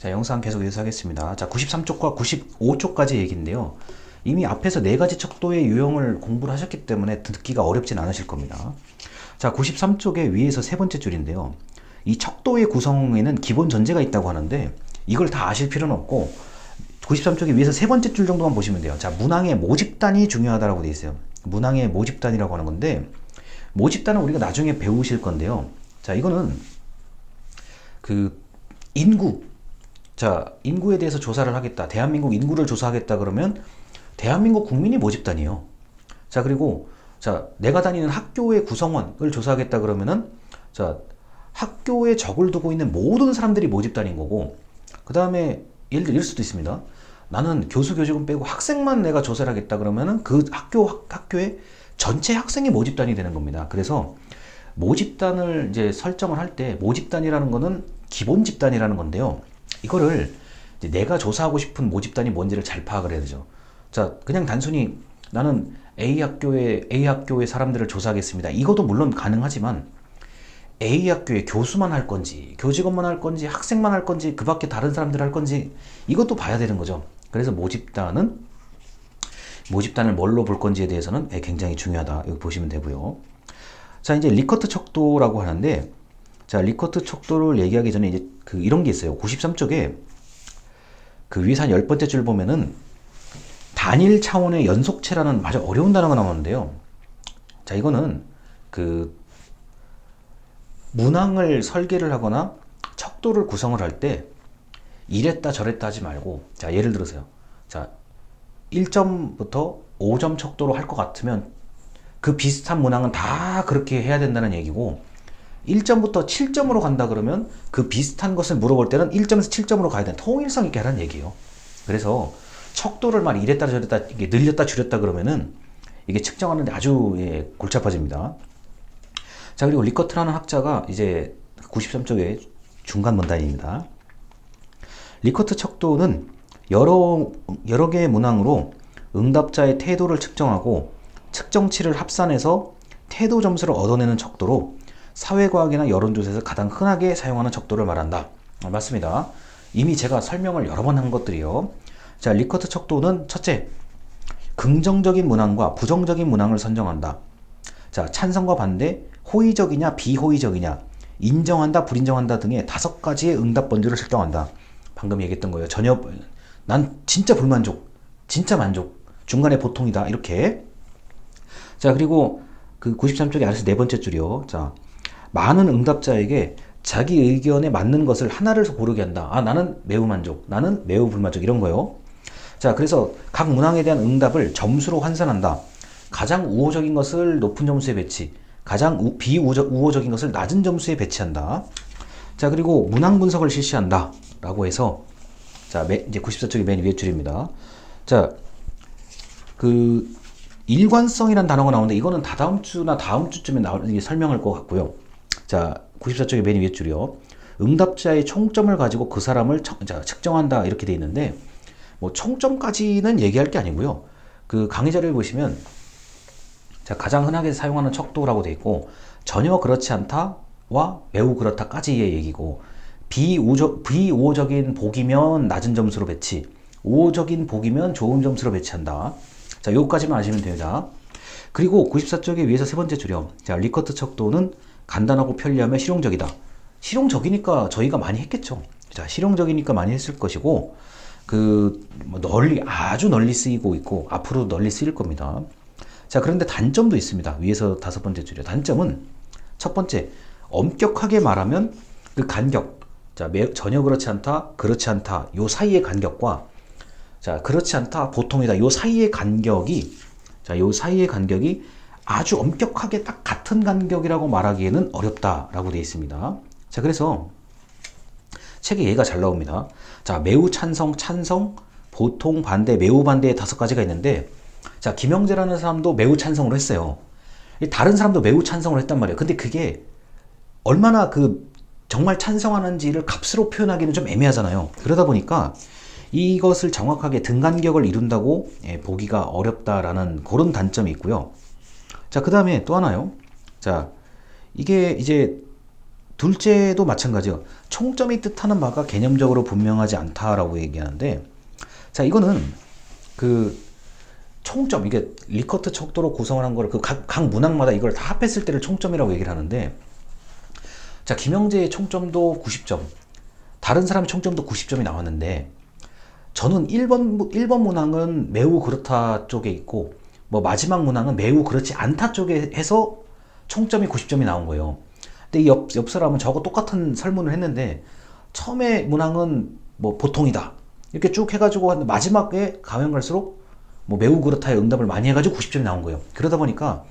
자, 영상 계속 이어서 하겠습니다. 자, 93쪽과 95쪽까지 얘기인데요. 이미 앞에서 네 가지 척도의 유형을 공부를 하셨기 때문에 듣기가 어렵진 않으실 겁니다. 자, 93쪽의 위에서 세 번째 줄인데요. 이 척도의 구성에는 기본 전제가 있다고 하는데 이걸 다 아실 필요는 없고 93쪽의 위에서 세 번째 줄 정도만 보시면 돼요. 자, 문항의 모집단이 중요하다고 되어 있어요. 문항의 모집단이라고 하는 건데 모집단은 우리가 나중에 배우실 건데요. 자, 이거는 그 인구 자, 인구에 대해서 조사를 하겠다. 대한민국 인구를 조사하겠다 그러면 대한민국 국민이 모집단이에요. 자, 그리고 자, 내가 다니는 학교의 구성원을 조사하겠다 그러면은 자, 학교에 적을 두고 있는 모든 사람들이 모집단인 거고 그다음에 예를 들어 수도 있습니다. 나는 교수 교직원 빼고 학생만 내가 조사를 하겠다 그러면은 그 학교 학, 학교에 전체 학생이 모집단이 되는 겁니다. 그래서 모집단을 이제 설정을 할 때 모집단이라는 거는 기본 집단이라는 건데요. 이거를 내가 조사하고 싶은 모집단이 뭔지를 잘 파악을 해야 되죠. 자, 그냥 단순히 나는 A 학교에 A 학교의 사람들을 조사하겠습니다. 이것도 물론 가능하지만 A 학교의 교수만 할 건지, 교직원만 할 건지, 학생만 할 건지, 그 밖에 다른 사람들 할 건지 이것도 봐야 되는 거죠. 그래서 모집단은 모집단을 뭘로 볼 건지에 대해서는 예, 굉장히 중요하다. 여기 보시면 되고요. 자, 이제 리커트 척도라고 하는데 자, 리커트 척도를 얘기하기 전에 이제 그 이런 게 있어요. 93쪽에 그 위에서 한열 번째 줄 보면은 단일 차원의 연속체라는 아주 어려운 단어가 나오는데요. 자, 이거는 그 문항을 설계를 하거나 척도를 구성을 할 때 이랬다 저랬다 하지 말고 자, 예를 들어서요. 자, 1점부터 5점 척도로 할 것 같으면 그 비슷한 문항은 다 그렇게 해야 된다는 얘기고 1점부터 7점으로 간다 그러면 그 비슷한 것을 물어볼 때는 1점에서 7점으로 가야 되는 통일성 있게 하라는 얘기예요. 그래서 척도를 막 이랬다 저랬다 이게 늘렸다 줄였다 그러면은 이게 측정하는데 아주 예, 골치 아파집니다. 자 그리고 리커트라는 학자가 이제 93쪽의 중간 문단입니다. 리커트 척도는 여러 여러 개의 문항으로 응답자의 태도를 측정하고 측정치를 합산해서 태도 점수를 얻어내는 척도로 사회과학이나 여론조사에서 가장 흔하게 사용하는 척도를 말한다. 아, 맞습니다. 이미 제가 설명을 여러 번 한 것들이요. 자, 리커트 척도는 첫째, 긍정적인 문항과 부정적인 문항을 선정한다. 자, 찬성과 반대, 호의적이냐 비호의적이냐, 인정한다 불인정한다 등의 다섯 가지의 응답 번지를 설정한다. 방금 얘기했던 거예요. 전혀 난 진짜 불만족, 진짜 만족, 중간에 보통이다 이렇게. 자 그리고 그 93쪽에 아래서 네 번째 줄이요. 자 많은 응답자에게 자기 의견에 맞는 것을 하나를 고르게 한다. 아 나는 매우 만족, 나는 매우 불만족 이런 거요. 자 그래서 각 문항에 대한 응답을 점수로 환산한다. 가장 우호적인 것을 높은 점수에 배치, 가장 우, 비우호적인 것을 낮은 점수에 배치한다. 자 그리고 문항 분석을 실시한다. 라고 해서 자 매, 이제 94쪽의 맨 위에 줄입니다. 자 그 일관성이란 단어가 나오는데 이거는 다다음 주나 다음 주쯤에 나올 설명할 것 같고요. 자 94쪽의 맨 위에 줄이요. 응답자의 총점을 가지고 그 사람을 청, 자, 측정한다 이렇게 돼 있는데 뭐 총점까지는 얘기할 게 아니고요. 그 강의 자료를 보시면 자, 가장 흔하게 사용하는 척도라고 돼 있고 전혀 그렇지 않다와 매우 그렇다까지의 얘기고 비우적, 비우호적인 복이면 낮은 점수로 배치, 우호적인 복이면 좋은 점수로 배치한다. 자, 요까지만 아시면 됩니다. 그리고 94쪽에 위에서 세 번째 줄여. 자, 리커트 척도는 간단하고 편리하며 실용적이다. 실용적이니까 저희가 많이 했겠죠. 자, 실용적이니까 많이 했을 것이고, 그, 뭐 널리, 아주 널리 쓰이고 있고, 앞으로 널리 쓰일 겁니다. 자, 그런데 단점도 있습니다. 위에서 다섯 번째 줄이요. 단점은 첫 번째, 엄격하게 말하면 그 간격, 자, 매, 전혀 그렇지 않다, 그렇지 않다, 요 사이의 간격과 자, 그렇지 않다, 보통이다, 요 사이의 간격이 자, 요 사이의 간격이 아주 엄격하게 딱 같은 간격이라고 말하기에는 어렵다라고 되어 있습니다. 자, 그래서 책에 얘가 잘 나옵니다. 자, 매우 찬성, 찬성, 보통 반대, 매우 반대의 다섯 가지가 있는데 자, 김영재라는 사람도 매우 찬성을 했어요. 다른 사람도 매우 찬성을 했단 말이에요. 근데 그게 얼마나 그 정말 찬성하는지를 값으로 표현하기는 좀 애매하잖아요. 그러다 보니까 이것을 정확하게 등간격을 이룬다고 예, 보기가 어렵다라는 그런 단점이 있고요. 자, 그 다음에 또 하나요. 자, 이게 이제 둘째도 마찬가지요. 총점이 뜻하는 바가 개념적으로 분명하지 않다라고 얘기하는데, 자, 이거는 그 총점, 이게 리커트 척도로 구성을 한 거를 그 각, 각 문항마다 이걸 다 합했을 때를 총점이라고 얘기를 하는데, 자, 김영재의 총점도 90점, 다른 사람의 총점도 90점이 나왔는데, 저는 1번, 1번 문항은 매우 그렇다 쪽에 있고, 뭐 마지막 문항은 매우 그렇지 않다 쪽에 해서 총점이 90점이 나온 거예요. 근데 이 옆, 옆 사람은 저거 똑같은 설문을 했는데, 처음에 문항은 뭐 보통이다. 이렇게 쭉 해가지고 한 마지막에 가면 갈수록 뭐 매우 그렇다의 응답을 많이 해가지고 90점이 나온 거예요. 그러다 보니까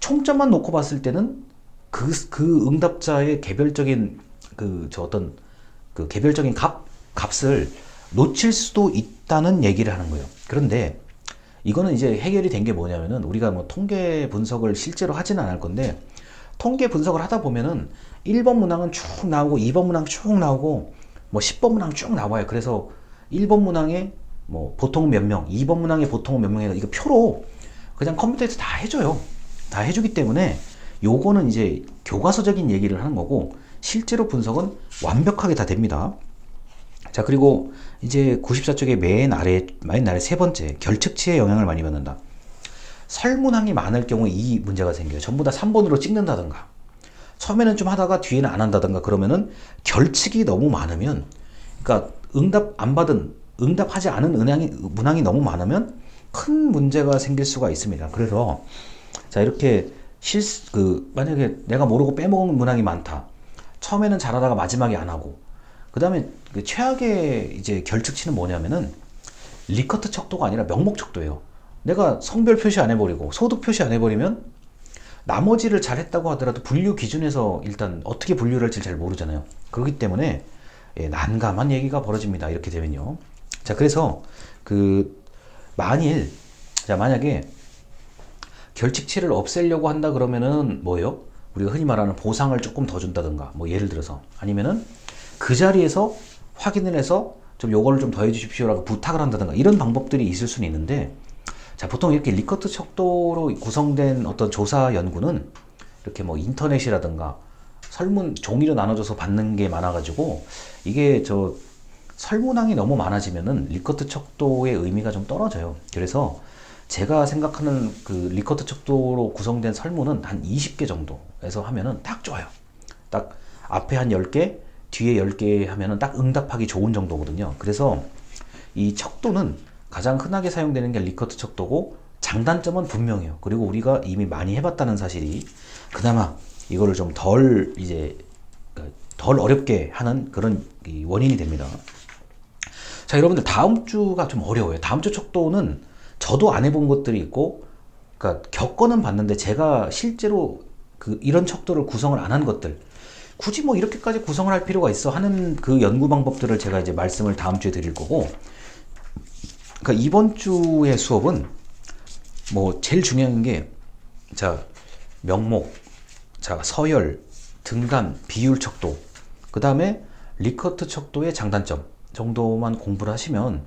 총점만 놓고 봤을 때는 그, 그 응답자의 개별적인 그 저 어떤 그 개별적인 값, 값을 놓칠 수도 있다는 얘기를 하는 거예요. 그런데 이거는 이제 해결이 된 게 뭐냐면은 우리가 뭐 통계 분석을 실제로 하지는 않을 건데 통계 분석을 하다 보면은 1번 문항은 쭉 나오고 2번 문항 쭉 나오고 뭐 10번 문항 쭉 나와요. 그래서 1번 문항에 뭐 보통 몇 명, 2번 문항에 보통 몇 명이 이거 표로 그냥 컴퓨터에서 다 해줘요. 다 해주기 때문에 요거는 이제 교과서적인 얘기를 하는 거고 실제로 분석은 완벽하게 다 됩니다. 자 그리고 이제 94쪽의 맨 아래 맨 아래 세 번째 결측치에 영향을 많이 받는다. 설문항이 많을 경우 이 문제가 생겨요. 전부 다 3번으로 찍는다든가 처음에는 좀 하다가 뒤에는 안 한다든가 그러면은 결측이 너무 많으면 그러니까 응답 안 받은 응답하지 않은 은항이, 문항이 너무 많으면 큰 문제가 생길 수가 있습니다. 그래서 자 이렇게 실수 그 만약에 내가 모르고 빼먹은 문항이 많다. 처음에는 잘하다가 마지막에 안 하고 그 다음에 그 최악의 이제 결측치는 뭐냐면은 리커트 척도가 아니라 명목 척도예요. 내가 성별 표시 안 해버리고 소득 표시 안 해버리면 나머지를 잘했다고 하더라도 분류 기준에서 일단 어떻게 분류를 할지 잘 모르잖아요. 그렇기 때문에 예, 난감한 얘기가 벌어집니다. 이렇게 되면요. 자, 그래서 그 만일 자 만약에 결칙치를 없애려고 한다 그러면은 뭐예요? 우리가 흔히 말하는 보상을 조금 더 준다든가 뭐 예를 들어서 아니면은 그 자리에서 확인을 해서 좀 요거를 좀 더해 주십시오라고 부탁을 한다든가 이런 방법들이 있을 수는 있는데 자 보통 이렇게 리커트 척도로 구성된 어떤 조사 연구는 이렇게 뭐 인터넷이라든가 설문 종이로 나눠져서 받는 게 많아가지고 이게 저 설문항이 너무 많아지면은 리커트 척도의 의미가 좀 떨어져요. 그래서 제가 생각하는 그 리커트 척도로 구성된 설문은 한 20개 정도에서 하면은 딱 좋아요. 딱 앞에 한 10개, 뒤에 10개 하면은 딱 응답하기 좋은 정도거든요. 그래서 이 척도는 가장 흔하게 사용되는 게 리커트 척도고 장단점은 분명해요. 그리고 우리가 이미 많이 해봤다는 사실이 그나마 이거를 좀 덜 이제 덜 어렵게 하는 그런 원인이 됩니다. 자, 여러분들 다음 주가 좀 어려워요. 다음 주 척도는 저도 안 해본 것들이 있고, 그러니까 겪어는 봤는데 제가 실제로 그 이런 척도를 구성을 안 한 것들, 굳이 뭐 이렇게까지 구성을 할 필요가 있어 하는 그 연구 방법들을 제가 이제 말씀을 다음 주에 드릴 거고, 그러니까 이번 주의 수업은 뭐 제일 중요한 게, 자, 명목, 자, 서열, 등간, 비율 척도, 그 다음에 리커트 척도의 장단점 정도만 공부를 하시면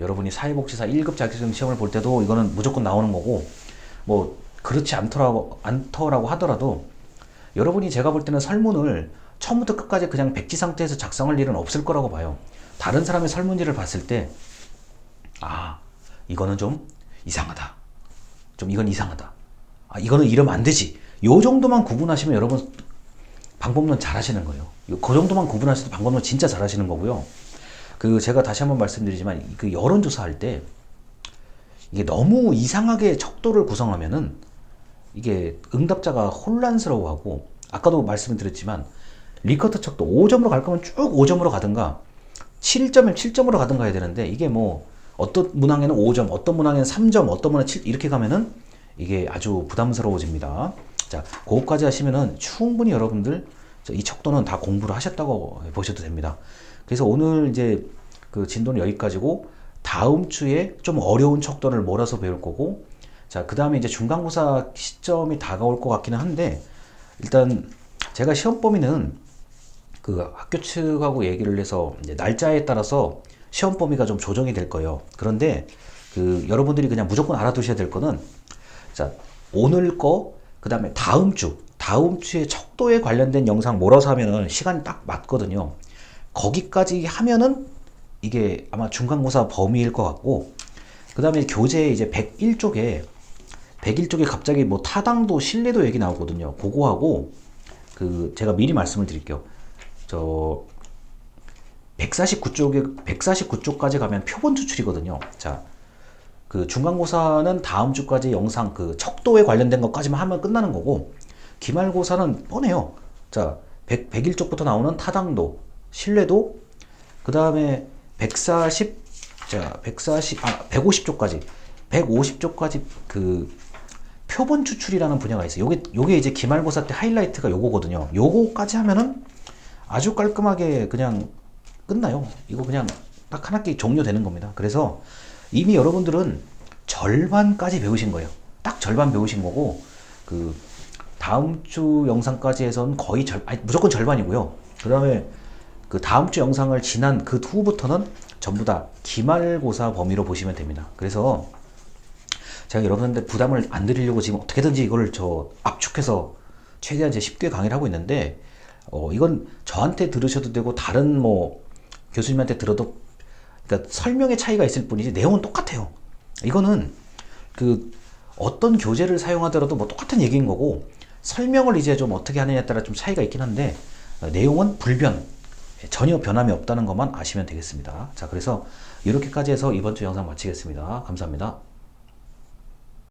여러분이 사회복지사 1급 자격증 시험을 볼 때도 이거는 무조건 나오는 거고 뭐 그렇지 않더라고, 않더라고 하더라도 여러분이 제가 볼 때는 설문을 처음부터 끝까지 그냥 백지 상태에서 작성할 일은 없을 거라고 봐요. 다른 사람의 설문지를 봤을 때, 아, 이거는 좀 이상하다. 좀 이건 이상하다. 아, 이거는 이러면 안 되지. 요 정도만 구분하시면 여러분 방법론 잘 하시는 거예요. 그 정도만 구분하셔도 방법론 진짜 잘 하시는 거고요. 그 제가 다시 한번 말씀드리지만 그 여론조사할 때 이게 너무 이상하게 척도를 구성하면은 이게 응답자가 혼란스러워하고 아까도 말씀을 드렸지만 리커트 척도 5점으로 갈 거면 쭉 5점으로 가든가 7점이면 7점으로 가든가 해야 되는데 이게 뭐 어떤 문항에는 5점, 어떤 문항에는 3점, 어떤 문항에 7 이렇게 가면은 이게 아주 부담스러워집니다. 자, 그거까지 하시면은 충분히 여러분들 이 척도는 다 공부를 하셨다고 보셔도 됩니다. 그래서 오늘 이제 그 진도는 여기까지고 다음 주에 좀 어려운 척도를 몰아서 배울 거고 자, 그 다음에 이제 중간고사 시점이 다가올 것 같기는 한데 일단 제가 시험 범위는 그 학교 측하고 얘기를 해서 이제 날짜에 따라서 시험 범위가 좀 조정이 될 거예요. 그런데 그 여러분들이 그냥 무조건 알아두셔야 될 거는 자, 오늘 거, 그 다음에 다음 주, 다음 주에 척도에 관련된 영상 몰아서 하면은 시간이 딱 맞거든요. 거기까지 하면은 이게 아마 중간고사 범위일 것 같고, 그 다음에 교재 이제 101쪽에, 101쪽에 갑자기 뭐 타당도, 신뢰도 얘기 나오거든요. 그거하고, 그, 제가 미리 말씀을 드릴게요. 저, 149쪽에, 149쪽까지 가면 표본 추출이거든요. 자, 그 중간고사는 다음 주까지 영상 그 척도에 관련된 것까지만 하면 끝나는 거고, 기말고사는 뻔해요. 자, 100, 101쪽부터 나오는 타당도, 신뢰도, 그 다음에 140, 자, 140, 아, 150쪽까지, 150쪽까지 그 표본 추출이라는 분야가 있어요. 요게, 요게 이제 기말고사 때 하이라이트가 요거거든요. 요거까지 하면은 아주 깔끔하게 그냥 끝나요. 이거 그냥 딱 한 학기 종료되는 겁니다. 그래서 이미 여러분들은 절반까지 배우신 거예요. 딱 절반 배우신 거고, 그, 다음 주 영상까지 해서는 거의 절, 아니, 무조건 절반이고요. 그 다음에 그 다음 주 영상을 지난 그 후부터는 전부 다 기말고사 범위로 보시면 됩니다. 그래서 제가 여러분들 부담을 안 드리려고 지금 어떻게든지 이걸 저 압축해서 최대한 이제 쉽게 강의를 하고 있는데, 어, 이건 저한테 들으셔도 되고, 다른 뭐 교수님한테 들어도, 그러니까 설명의 차이가 있을 뿐이지 내용은 똑같아요. 이거는 그 어떤 교재를 사용하더라도 뭐 똑같은 얘기인 거고, 설명을 이제 좀 어떻게 하느냐에 따라 좀 차이가 있긴 한데, 어, 내용은 불변, 전혀 변함이 없다는 것만 아시면 되겠습니다. 자, 그래서 이렇게까지 해서 이번 주 영상 마치겠습니다. 감사합니다.